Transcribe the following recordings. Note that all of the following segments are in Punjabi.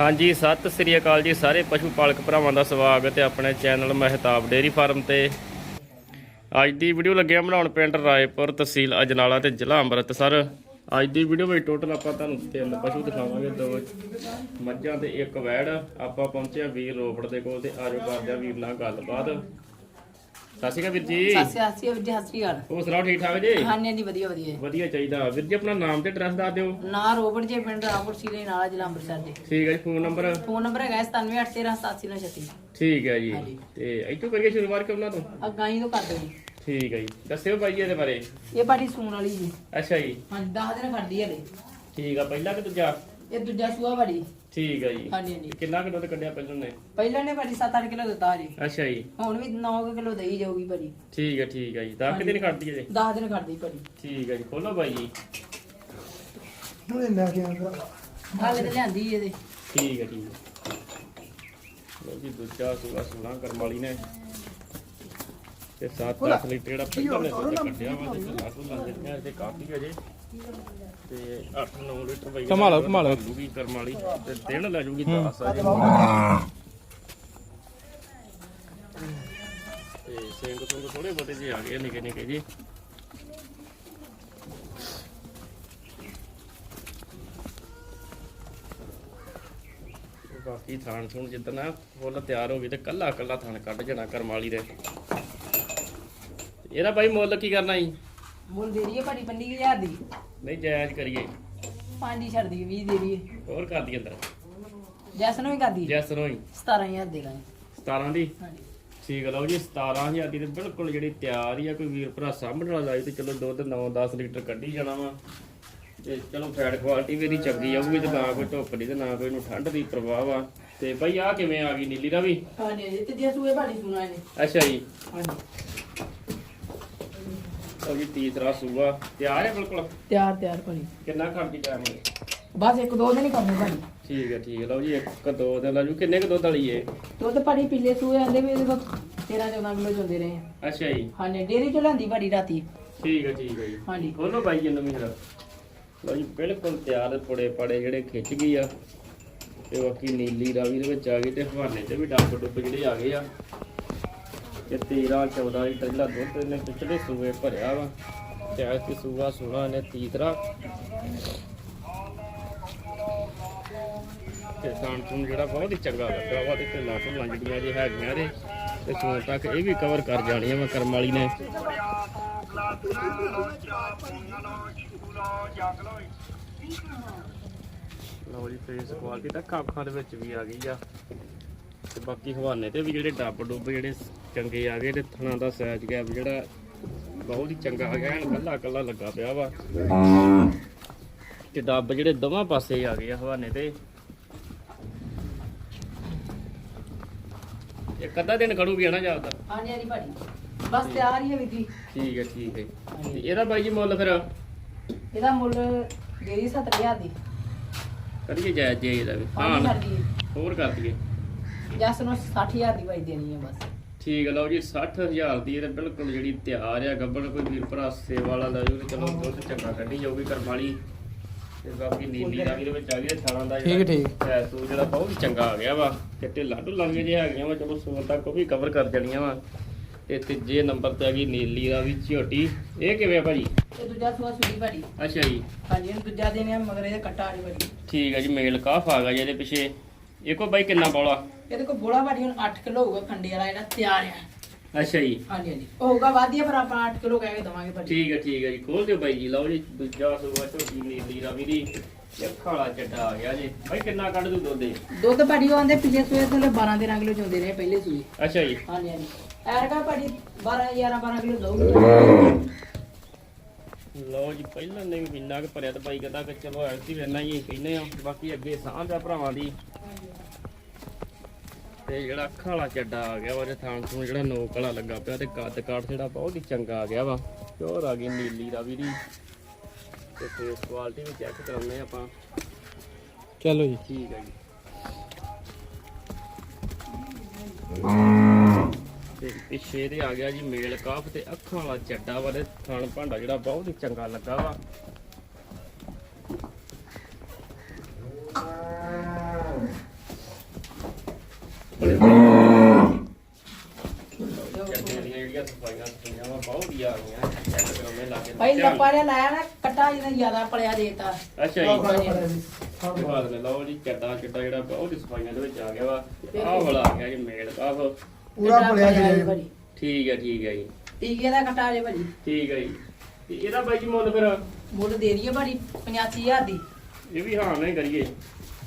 ਹਾਂਜੀ, ਸਤਿ ਸ੍ਰੀ ਅਕਾਲ ਜੀ ਸਾਰੇ ਪਸ਼ੂ ਪਾਲਕ ਭਰਾਵਾਂ ਦਾ ਸਵਾਗਤ ਹੈ ਆਪਣੇ ਚੈਨਲ ਮਹਿਤਾਬ ਡੇਅਰੀ ਫਾਰਮ ਤੇ। ਅੱਜ ਦੀ ਵੀਡੀਓ ਲੱਗਿਆ ਬਣਾਉਣ ਪਿੰਡ ਰਾਏਪੁਰ ਤਹਿਸੀਲ ਅਜਨਾਲਾ ਤੇ ਜ਼ਿਲ੍ਹਾ ਅੰਮ੍ਰਿਤਸਰ। ਅੱਜ ਦੀ ਵੀਡੀਓ ਵਿੱਚ ਟੋਟਲ ਆਪਾਂ ਤੁਹਾਨੂੰ ਤਿੰਨ ਪਸ਼ੂ ਦਿਖਾਵਾਂਗੇ, ਦੋ ਮੱਝਾਂ ਤੇ ਇੱਕ ਵੈੜ। ਆਪਾਂ ਪਹੁੰਚਿਆ ਵੀਰ ਰੋਪੜ ਦੇ ਕੋਲ ਤੇ ਆਜੋ ਕਰਦੇ ਆ ਵੀਰ ਨਾਲ ਗੱਲਬਾਤ। ਸਤਿ ਸ਼੍ਰੀ ਅਕਾਲ ਵੀਰ ਜੀ। ਸਾਸੀ ਆਸੀ ਵੀਰ ਜੀ ਸਤਿ ਸ਼੍ਰੀ ਅਕਾਲ। ਹੋਰ ਸੁਣਾਓ ਠੀਕ ਠਾਕ ਜੀ? ਹਾਂਜੀ ਹਾਂਜੀ ਵਧੀਆ ਵਧੀਆ। ਵਧੀਆ ਚਾਹੀਦਾ। ਵੀਰ ਜੀ ਆਪਣਾ ਨਾਮ ਤੇ ਐਡਰੈਸ ਦੱਸ ਦਿਓ। ਨਾ ਰੋਬਟ ਜੇ ਪਿੰਡ ਰਾਮਪੁਰ ਸੀਲੇ ਨਾਲ ਜ਼ਿਲ੍ਹਾ ਅੰਮ੍ਰਿਤਸਰ ਦੇ। ਠੀਕ ਹੈ ਜੀ ਫੋਨ ਨੰਬਰ ਫੋਨ ਨੰਬਰ ਹੈਗਾ 9781387936 ਠੀਕ ਹੈ ਜੀ। ਤੇ ਇੱਥੋਂ ਕਰੀਏ ਸ਼ੁਰੂਆਤ ਕਰਨਾ ਤੋਂ? ਅਗਾਈ ਤੋਂ ਕਰ ਦਿਓ ਜੀ। ਠੀਕ ਹੈ ਜੀ। ਦੱਸਿਓ ਭਾਈ ਇਹਦੇ ਬਾਰੇ। ਇਹ ਬਾੜੀ ਸੂਣ ਵਾਲੀ ਜੀ। ਅੱਛਾ ਜੀ। ਹਾਂਜੀ 10 ਦਿਨ ਖੜਦੀ ਹੈ ਠੀਕ ਆ ਪਹਿਲਾ ਕਿ ਦੂਜਾ? ਇਹ ਦੂਜਾ ਸੂਆ ਬਾੜੀ ਠੀਕ ਹੈ ਜੀ। ਹਾਂਜੀ ਹਾਂਜੀ। ਕਿੰਨਾ ਕਿਲੋ ਤੇ ਕੱਢਿਆ ਪਹਿਲਾਂ ਨੇ ਪਹਿਲਾਂ ਨੇ ਬਾੜੀ 7-8 ਕਿਲੋ ਦਿੱਤਾ ਜੀ ਅੱਛਾ ਜੀ। ਹੁਣ ਵੀ 9 ਕਿਲੋ ਦੇਈ ਜਾਊਗੀ ਬਾੜੀ ਠੀਕ ਹੈ ਠੀਕ ਹੈ ਜੀ। ਤਾਂ ਕਿਤੇ ਨਹੀਂ ਕੱਢਦੀ ਜੇ 10 ਦਿਨ ਖੜਦੀ ਬਾੜੀ ਠੀਕ ਹੈ ਜੀ ਖੋਲੋ ਬਾਈ ਜੀ। ਹੁਣੇ ਲੈ ਕੇ ਆਇਆ ਹਾਲੇ ਤੇ ਲਿਆਂਦੀ ਇਹਦੇ। ਠੀਕ ਹੈ ਠੀਕ ਹੈ ਲੋ ਜੀ ਦੂਜਾ ਸੂਆ ਸੂਣਾ ਕਰਮ ਵਾਲੀ ਨੇ। ਤੇ 7-8 ਲੀਟਰ ਜਿਹੜਾ ਪਹਿਲਾਂ ਨੇ ਦੁੱਧ ਕੱਢਿਆ ਵਾ ਤੇ ਲਾ ਕੋ ਲਾ ਦਿੱਤੀਆਂ ਤੇ ਕਾਫੀ ਅਜੇ ਤੇ 8-9 ਲੀਟਰ ਬਾਈ ਘੁਮਾ ਲਓ, ਘੁਮਾ ਲਓ। ਜੂਗੀ ਕਰਮ ਵਾਲੀ ਤੇ ਦਿਨ ਲੈ ਜੂਗੀ 10 ਅਜੇ ਤੇ ਸਿੰਘ ਸਿੰਘ ਥੋੜੇ ਬਹੁਤੇ ਜਿਹੇ ਆ ਗਏ ਨਿੱਕੇ ਨਿੱਕੇ ਜੀ ਤੇ ਬਾਕੀ ਥਾਣ ਥੂਣ ਜਿੱਦਣ ਫੁੱਲ ਤਿਆਰ ਹੋ ਗਈ ਤੇ ਕੱਲਾ ਕੱਲਾ ਥਾਣ ਕੱਢ ਜਾਣਾ ਕਰਮ ਵਾਲੀ ਦੇ। ਇਹਦਾ ਬਾਈ ਮੁੱਲ ਕੀ ਕਰਨਾ ਜੀ? ਮੁੱਲ ਦੇ ਰਹੀ ਹੈ ਬਾੜੀ 25000 ਦੀ। ਨਹੀਂ ਜਾਇਜ਼ ਕਰੀਏ। ਪੰਜ ਹੀ ਛੱਡ ਦੀ 20 ਦੇ ਹੈ ਹੋਰ ਕਰ ਦੀ ਅੰਦਰ। ਜੈਸ ਨੂੰ ਵੀ ਕਰਦੀ ਜੈਸ ਰੋਈ 17000 ਦੇ ਦਾਂਗੇ। 17 ਦੀ? ਹਾਂਜੀ। ਠੀਕ ਲਓ ਜੀ 17000 ਦੀ ਤੇ ਬਿਲਕੁਲ ਜਿਹੜੀ ਤਿਆਰ ਹੀ ਆ ਕੋਈ ਵੀਰ ਭਰਾ ਸਾਂਭਣ ਵਾਲਾ ਲਾਈ ਤੇ ਚਲੋ ਦੁੱਧ 9-10 ਲੀਟਰ ਕੱਢੀ ਜਾਣਾ ਵਾ। ਤੇ ਚਲੋ ਫੈਟ ਕੁਆਲਿਟੀ ਵੀ ਇਹਦੀ ਚੰਗੀ ਆਊਗੀ ਤੇ ਨਾ ਕੋਈ ਧੁੱਪ ਦੀ ਤੇ ਨਾ ਕੋਈ ਨੂੰ ਠੰਡ ਦੀ ਪ੍ਰਭਾਵ ਆ ਤੇ ਬਈ ਆ ਕਿਵੇਂ ਆ ਗਈ ਨੀਲੀ ਦਾ ਵੀ? ਹਾਂਜੀ ਹਾਂਜੀ ਤੇ ਜੇ ਸੂਏ ਬਾੜੀ ਸੁਣਾ ਇਹਨੇ ਅੱਛਾ ਜੀ। ਹਾਂਜੀ। ਲਓ ਜੀ ਤੀਸਰਾ ਸੂਆ। ਤਿਆਰ ਹੈ ਬਿਲਕੁਲ? ਤਿਆਰ ਤਿਆਰ ਭਾਜੀ। ਕਿੰਨਾ ਖਰਚੀ ਟਾਈਮ ਹੈ ਬਸ ਇੱਕ ਦੋ ਦਿਨ ਹੀ ਕਰਨੇ ਭਾਜੀ। ਠੀਕ ਹੈ ਠੀਕ ਹੈ। ਲਓ ਜੀ ਇੱਕ ਦੋ ਦੇ ਲਾਜੂ ਕਿੰਨੇ ਕੁ ਦੁੱਧ ਵਾਲੀ ਏ? ਦੁੱਧ ਭਾਜੀ ਪਿੱਲੇ ਸੂਏ ਆਂਦੇ ਵੀ ਇਹਦੇ ਕੋਲ 13 14 ਕਿਲੋ ਚੁੰਦੇ ਰਹੇ ਆ। ਅੱਛਾ ਜੀ। ਹਾਂਜੀ ਡੇਰੀ ਚੋਂ ਲੈਂਦੀ ਭਾਜੀ ਰਾਤੀ। ਠੀਕ ਹੈ ਠੀਕ ਹੈ ਜੀ। ਹਾਂਜੀ। ਖੋਲੋ ਬਾਈ ਜੀ ਨਵੀਂ ਜਰਾ। ਲਓ ਜੀ ਬਿਲਕੁਲ ਤਿਆਰ ਥੋੜੇ ਪੜੇ ਜਿਹੜੇ ਖਿੱਚ ਗਈ ਆ। ਤੇ ਬਾਕੀ ਨੀਲੀ ਰਾਵੀ ਦੇ ਵਿੱਚ ਆ ਗਈ ਤੇ ਹਵਾਨੇ ਤੇ ਵੀ ਡੱਬ ਡੁੱਬ ਜਿਹੜੇ ਆ ਗਏ ਆ। ਤੇ 13 14 ਲੀਟਰ ਜਿਹੜਾ ਦੁੱਧ ਇਹਨੇ ਪਿਛਲੇ ਸੂਏ ਭਰਿਆ ਵਾ, ਤੇ ਅੱਜ ਸੂਆ ਸੋਣਾ ਨੇ ਤੀਸਰਾ ਤੇ ਸਾਨ ਜਿਹੜਾ ਬਹੁਤ ਹੀ ਚੰਗਾ ਲੱਗਾ ਵਾ, ਤੇ ਢਿੱਲਾਂ ਢੁੱਲਾਂ ਜੇ ਹੈਗੀਆਂ ਦੇ ਤੇ ਸੂਣ ਤੱਕ ਇਹ ਵੀ ਕਵਰ ਕਰ ਜਾਣੀਆਂ ਵਾ ਕਰਮ ਵਾਲੀ ਨੇ। ਲਓ ਜੀ ਫੇਸ ਕੁਆਲਿਟੀ ਤਾਂ ਅੱਖਾਂ ਦੇ ਵਿੱਚ ਵੀ ਆ ਗਈ ਆ। ਬਾਕੀ ਹਵਾਨੇ ਤੇ ਵੀ ਜਿਹੜੇ ਡੱਬ ਡੁੱਬ ਜਿਹੜੇ ਚੰਗੇ ਆ ਗਏ ਤੇ ਥਣਾ ਦਾ ਸਾਈਜ਼ ਗੈਪ ਜਿਹੜਾ ਬਹੁਤ ਹੀ ਚੰਗਾ ਆ ਗਿਆ ਕੱਲਾ ਕੱਲਾ ਲੱਗਾ ਪਿਆ ਵਾ। ਤੇ ਡੱਬ ਜਿਹੜੇ ਦੋਵਾਂ ਪਾਸੇ ਆ ਗਏ ਆ ਹਵਾਨੇ ਤੇ। ਇੱਕ ਅੱਧਾ ਦਿਨ ਕੜੂਗੀ ਨਾ ਜ਼ਿਆਦਾ ਹਾਂਜੀ ਹਾਂਜੀ ਭਾਜੀ। ਬਸ ਤਿਆਰ ਹੀ ਹੈ ਜੀ। ਠੀਕ ਹੈ ਠੀਕ ਹੈ। ਤੇ ਇਹਦਾ ਬਾਈ ਜੀ ਮੁੱਲ ਫਿਰ? ਇਹਦਾ ਮੁੱਲ ਦੇਰੀ 7000 ਦੀ। ਕਰੀਏ ਜਾਇਜ਼ ਜੇ ਇਹਦਾ ਵੀ। ਹਾਂ। ਹੋਰ ਕਰ ਦਈਏ। ਜਸ ਨੂੰ 60000 ਦੀ ਭਾਈ ਦੇਣੀ ਹੈ ਬਸ। ਠੀਕ ਹੈ ਲਓ ਜੀ 60000 ਦੀ ਇਹ ਬਿਲਕੁਲ ਜਿਹੜੀ ਤਿਆਰ ਆ ਗੱਬੜ ਕੋਈ ਵੀਰ ਭਰਾ ਸੇਵਾ ਵਾਲਾ ਲੈ ਤੇ ਚਲੋ ਦੁੱਧ ਚੰਗਾ ਕੱਢੀ ਜਾਊਗੀ ਕਰਮਾਲੀ ਤੇ ਬਾਕੀ ਨੀਲੀ ਦੇ ਵਿੱਚ ਆ ਗਈ ਤੇ ਦਾ ਠੀਕ, ਠੀਕ। ਸੂ ਜਿਹੜਾ ਬਹੁਤ ਚੰਗਾ ਆ ਗਿਆ ਵਾ। ਤੇ ਢਿੱਲਾ ਢੁੱਲਾਂ ਵੀ ਜੇ ਹੈਗੀਆਂ ਵਾ ਚਲੋ ਸੂਰ ਤੱਕ ਉਹ ਵੀ ਕਵਰ ਕਰ ਜਾਣੀਆਂ ਵਾ। ਤੇ ਤੀਜੇ ਨੰਬਰ ਤੇ ਆ ਗਈ ਨੀਲੀ ਰਾਵੀ ਝੋਟੀ। ਇਹ ਕਿਵੇਂ ਆ ਭਾਜੀ? ਇਹ ਦੂਜਾ ਸੂਆ ਸੁਣੀ ਭਾਜੀ ਅੱਛਾ ਜੀ। ਹਾਂਜੀ ਇਹਨੂੰ ਦੂਜਾ ਦੇਣੇ ਆ ਮਗਰ ਇਹਦੇ ਕੱਟਾ ਵਾਲੀ ਭਾਜੀ ਠੀਕ ਹੈ ਜੀ ਮੇਲ ਕਾਫ ਆ ਗਿਆ ਜੀ ਇਹਦੇ ਪਿੱਛੇ। ਇਹ ਕੋ ਬਾਈ ਕਿੰਨਾ ਬੋਲਾ। ਇਹਦੇ ਕੋਲ ਬੋਲਾ ਭਾਜੀ ਹੁਣ 8 ਕਿਲੋ ਹੋਊਗਾ ਖੰਡੇ ਵਾਲਾ ਜਿਹੜਾ ਤਿਆਰ ਆ ਅੱਛਾ ਜੀ। ਹਾਂਜੀ ਹਾਂਜੀ। ਹੋਊਗਾ ਵਾਧੀਆ ਪਰ ਆਪਾਂ 8 ਕਿਲੋ ਕਹਿ ਕੇ ਦਵਾਂਗੇ ਭਾਜੀ। ਠੀਕ ਹੈ ਠੀਕ ਹੈ ਜੀ। ਖੋਲ ਦਿਓ ਬਾਈ ਜੀ ਲਓ ਜੀ ਦੂਜਾ ਸੂਆ ਝੋਟੀ ਨੀਲੀ ਰਾਵੀ ਦੀ। ਖਾਲਾ ਚੱਡਾ ਆ ਗਿਆ ਜੀ। ਬਾਈ ਕਿੰਨਾ ਕੱਢ ਦੂ ਦੁੱਧ ਦੇ ਦੁੱਧ ਭਾਜੀ ਉਹ ਆਂਦੇ ਪਿਛਲੇ ਸੂਏ ਤੋਂ 12 13 ਕਿਲੋ ਚੁੰਦੇ ਰਹੇ ਪਹਿਲੇ ਸੂਏ। ਅੱਛਾ ਜੀ। ਹਾਂਜੀ ਹਾਂਜੀ। ਐਰਕਾ ਭਾਜੀ 12 11 12 ਕਿਲੋ ਦਊਗੀ। ਲਓ ਜੀ ਪਹਿਲਾਂ ਨੇ ਵੀ ਇੰਨਾ ਕੁ ਭਰਿਆ ਤੇ ਬਾਈ ਕਹਿੰਦਾ ਕਿ ਚਲੋ ਐਸੀ ਵੇਨਾ ਹੀ ਕਹਿੰਦੇ ਆ। ਬਾਕੀ ਅੱਗੇ ਸਾਂਝ ਆ ਭਰਾਵਾਂ ਦੀ। ਤੇ ਜਿਹੜਾ ਅੱਖਾਂ ਵਾਲਾ ਚੱਡਾ ਆ ਗਿਆ ਵਾ ਤੇ ਥਾਂ ਤੋਂ ਜਿਹੜਾ ਨੋਕ ਵਾਲਾ ਲੱਗਾ ਪਿਆ ਤੇ ਕੱਦ ਕਾਠ ਜਿਹੜਾ ਬਹੁਤ ਹੀ ਚੰਗਾ ਆ ਗਿਆ ਵਾ। ਪਿਓਰ ਆ ਗਈ ਨੀਲੀ ਦਾ ਵੀ ਦੀ ਤੇ ਫੇਸ ਕੁਆਲਿਟੀ ਵੀ ਚੈੱਕ ਕਰਾਉਂਦੇ ਆਪਾਂ। ਚਲੋ ਜੀ। ਠੀਕ ਹੈ ਜੀ। ਤੇ ਪਿੱਛੇ ਦੇ ਆ ਗਿਆ ਜੀ ਮੇਲ ਕਾਫ ਤੇ ਅੱਖਾਂ ਵਾਲਾ ਚੱਡਾ ਵਾ ਤੇ ਥਣ ਭਾਂਡਾ ਜਿਹੜਾ ਬਹੁਤ ਹੀ ਚੰਗਾ ਲੱਗਾ ਵਾ ਚੱਡੇ ਦੀਆਂ ਜਿਹੜੀਆਂ ਸਫਾਈਆਂ ਸਫਾਈਆਂ ਵਾ ਬਹੁਤ ਹੀ ਆ ਗਈਆਂ ਚੈੱਕ ਕਰਾਉਣੇ ਲੱਗੇ ਭਾਈ ਲੱਪਾ ਨੇ ਲਾਇਆ ਨਾ ਕੱਟਾ ਜਿਹਨੇ ਜ਼ਿਆਦਾ ਪਲਿਆ ਦੇਤਾ। ਅੱਛਾ ਜੀ। ਬਾਦ ਨੇ ਲਓ ਜੀ ਚੱਡਾ ਚੱਡਾ ਜਿਹੜਾ ਬਹੁਤ ਹੀ ਸਫਾਈਆਂ ਦੇ ਵਿੱਚ ਆ ਗਿਆ ਵਾ। ਆਹ ਵਾਲਾ ਆ ਗਿਆ ਜੀ ਮੇਲ ਆਹ ਪੂਰਾ ਪੜਿਆ ਗਿਆ ਭਾਜੀ। ਠੀਕ ਹੈ ਠੀਕ ਹੈ ਜੀ। ਟੀਕੇ ਦਾ ਕੱਟਾ ਜੇ ਭਾਜੀ। ਠੀਕ ਹੈ ਜੀ। ਤੇ ਇਹਦਾ ਬਾਈ ਜੀ ਮੁੱਲ ਫਿਰ? ਮੁੱਲ ਦੇ ਦਈਏ ਭਾਜੀ 85000 ਦੀ। ਇਹ ਵੀ ਹਾਂ ਨਹੀਂ ਕਰੀਏ।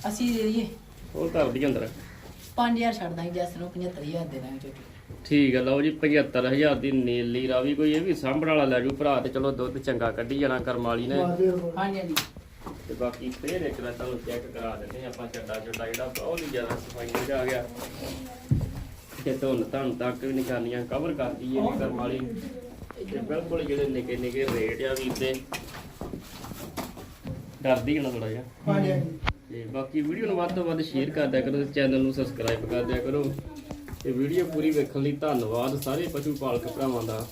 ਅਸੀਂ ਦੇ ਦਈਏ। ਉਹ ਘਰ ਦੀ ਅੰਦਰ। 5000 ਛੱਡ ਦਾਂਗੇ ਜੈਸ ਨੂੰ 75000 ਦੇ ਦਾਂਗੇ ਝੋਟੀ ਠੀਕ ਹੈ ਲਓ ਜੀ 75000 ਦੀ ਨੀਲੀ ਰਾਵੀ ਕੋਈ ਇਹ ਵੀ ਸਾਂਭਣ ਵਾਲਾ ਲੈ ਜੂ ਭਰਾ ਤੇ ਚਲੋ ਦੁੱਧ ਚੰਗਾ ਕੱਢੀ ਜਾਣਾ ਕਰਮ ਵਾਲੀ ਨੇ। ਹਾਂਜੀ ਹਾਂਜੀ। ਤੇ ਬਾਕੀ ਫੇਰ ਇੱਕ ਵਾਰ ਤੁਹਾਨੂੰ ਚੈੱਕ ਕਰਾ ਦਿੰਦੇ ਆਪਾਂ ਚੱਡਾ ਚੱਡਾ ਜਿਹੜਾ ਬਹੁਤ ਹੀ ਜ਼ਿਆਦਾ ਸਫ਼ਾਈ ਵਿੱਚ ਆ ਗਿਆ। ਤੇ ਧੁੰਨ ਧੰਨ ਤੱਕ ਵੀ ਨਿਸ਼ਾਨੀਆਂ ਕਵਰ ਕਰਦੀ ਹੈ ਇਹ ਕਰਮ ਵਾਲੀ। ਤੇ ਬਿਲਕੁਲ ਜਿਹੜੇ ਨਿੱਕੇ ਨਿੱਕੇ ਰੇਟ ਆ ਵੀ ਤੇ ਡਰਦੀ ਹੈ ਨਾ ਥੋੜਾ ਜਿਹਾ। ਹਾਂਜੀ। ਤੇ ਬਾਕੀ ਵੀਡੀਓ ਨੂੰ ਵੱਧ ਤੋਂ ਵੱਧ ਸ਼ੇਅਰ ਕਰ ਦਿਆ ਕਰੋ ਤੇ ਚੈਨਲ ਨੂੰ ਸਬਸਕ੍ਰਾਈਬ ਕਰ ਦਿਆ ਕਰੋ। ਤੇ ਵੀਡੀਓ ਪੂਰੀ ਵੇਖਣ ਲਈ ਧੰਨਵਾਦ ਸਾਰੇ ਪਸ਼ੂ ਪਾਲਕ ਭਰਾਵਾਂ ਦਾ।